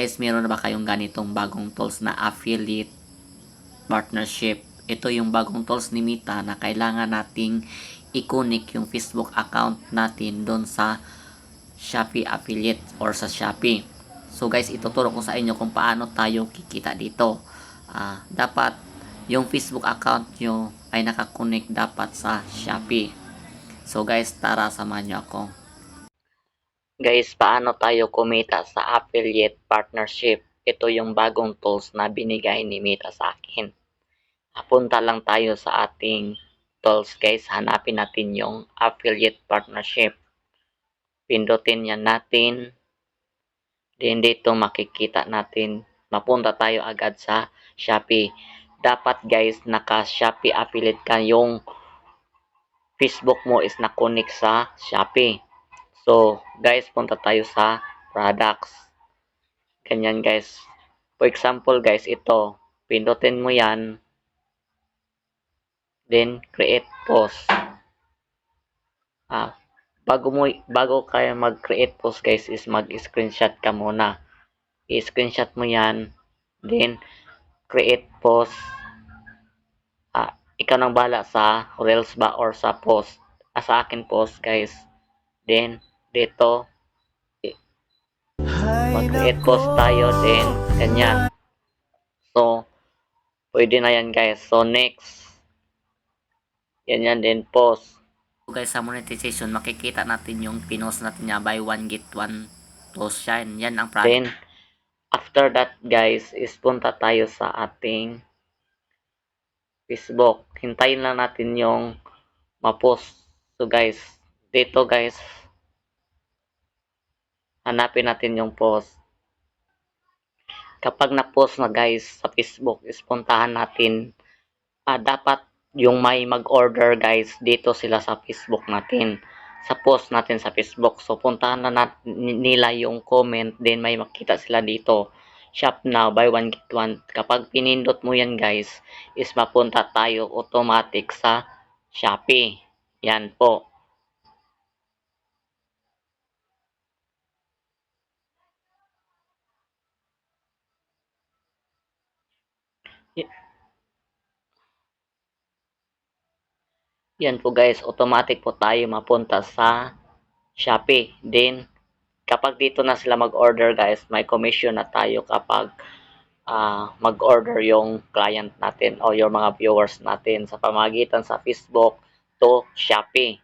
Guys, meron na ba kayong ganitong bagong tools na affiliate partnership? Ito yung bagong tools ni Meta na kailangan nating i-connect yung Facebook account natin doon sa Shopee affiliate or sa Shopee. So guys, ituturo ko sa inyo kung paano tayo kikita dito. Ah, dapat yung Facebook account nyo ay nakakonect dapat sa Shopee. So guys, tara samahan nyo ako. Guys, paano tayo kumita sa affiliate partnership? Ito yung bagong tools na binigay ni Meta sa akin. Punta lang tayo sa ating tools guys. Hanapin natin yung affiliate partnership. Pindutin yan natin. Then dito makikita natin. Mapunta tayo agad sa Shopee. Dapat guys, naka Shopee affiliate ka yung Facebook mo is na-connect sa Shopee. So, guys, punta tayo sa products. Ganyan, guys. For example, guys, ito. Pindutin mo yan. Then, create post. Ah, bago mo bago kayo mag-create post, guys, is mag-screenshot ka muna. I-screenshot mo yan. Then, create post. Ah, ikaw nang bala sa Reels ba or sa post. Ah, sa akin post, guys. Then, dito, mag-create post tayo din. Ganyan. So, pwede na yan guys. So, next. Yan yan din post. So guys, sa monetization, makikita natin yung pinost natin niya buy one get one post shine. Yan ang product. Then, after that guys, is punta tayo sa ating Facebook. Hintayin lang natin yung ma-post. So guys, dito guys, hanapin natin yung post. Kapag na-post na guys sa Facebook, is puntahan natin. Ah, dapat yung may mag-order guys, dito sila sa Facebook natin. Sa post natin sa Facebook. So, puntahan na nat- nila yung comment, then may makita sila dito. Shop now, buy one get one. Kapag pinindot mo yan guys, is mapunta tayo automatic sa Shopee. Yan po. Yan po guys, automatic po tayo mapunta sa Shopee. Then, kapag dito na sila mag-order guys, may commission na tayo kapag ah, mag-order yung client natin o yung mga viewers natin sa pamagitan sa Facebook to Shopee.